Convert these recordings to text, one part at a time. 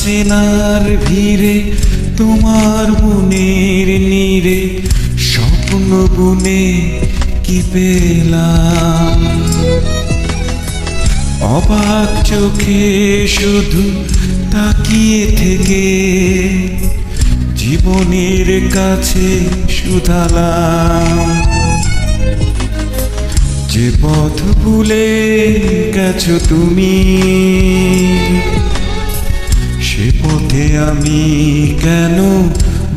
চেনার ভিড়ে, তোমার মনের নীরে স্বপ্ন বুনে কি পেলাম? অবাক চোখে শুধু তাকিয়ে থেকে, জীবনের কাছে শুধালাম। যে পথ ভুলে গেছো তুমি পথে আমি কেন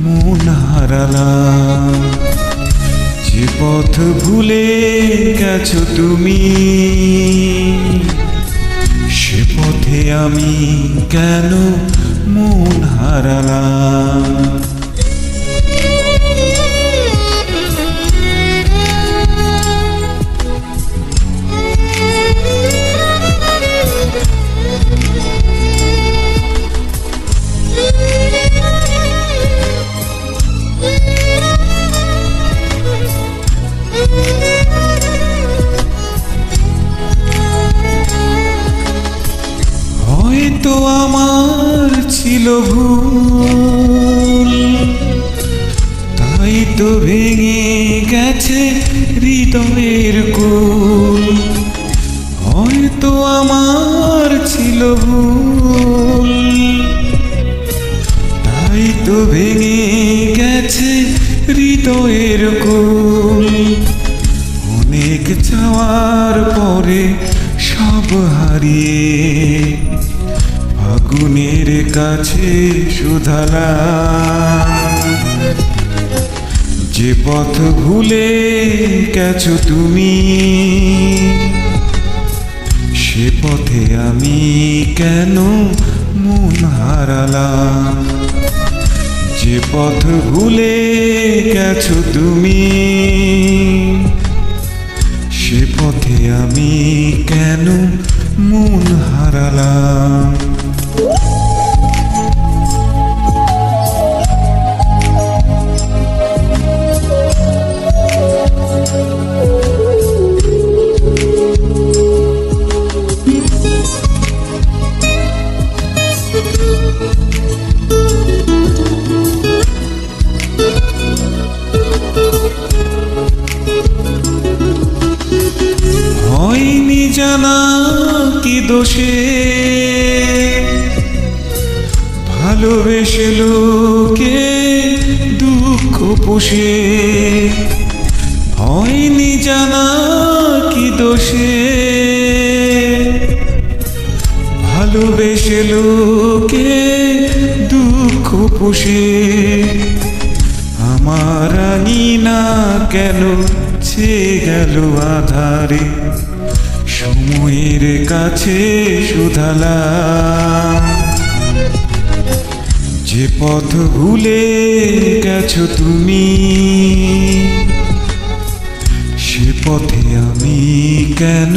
মন হারালাম? যে পথ ভুলে গেছো তুমি, সে পথে আমি কেন মন হারালাম? ছিল ভুল। তাই তো ভেঙে গেছে হৃদয়ের কুল। হয়তো আমার ছিল ভুল। তাই তো ভেঙে গেছে হৃদয়ের কুল। অনেক চাওয়ার পরে সব হারিয়ে আগুনের কাছে শুধালাম যে পথ ভুলে গেছো তুমি, সে পথে আমি কেন মন হারালাম? যে পথ ভুলে গেছো তুমি, সে পথে আমি কেন মন হারালাম? জানা কি দোষে? ভালোবেসে লোকে দুঃখ পোষে। হয়নি জানা কি দোষে? ভালোবেসে লোকে দুঃখ পোষে। আমার না কেন সে গেল আধারে? সময়ের কাছে শুধালাম যে পথ ভুলে গেছো তুমি, সে পথে আমি কেন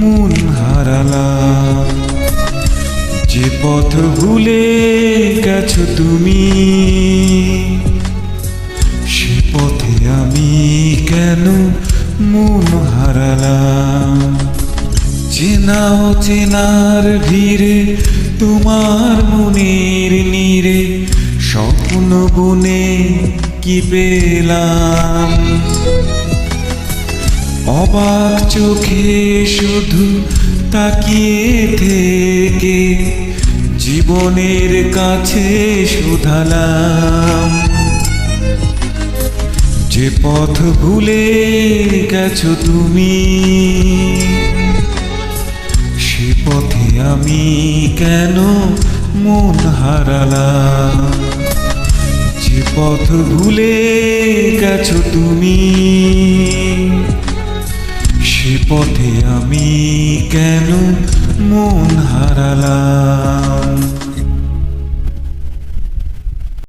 মন হারালাম? যে পথ ভুলে গেছো তুমি, সে পথে আমি কেন মন হারালাম? চেনাও চেনার ভিড়ে, তোমার মনের নীরে স্বপ্ন বনে কি পেলাম? অবাক চোখে শুধু তাকিয়ে থেকে, জীবনের কাছে শুধালাম। যে পথ ভুলে গেছো তুমি আমি কেন মন হারালাম? যে পথ ভুলে গেছো তুমি, সে পথে আমি কেন মন হারালাম?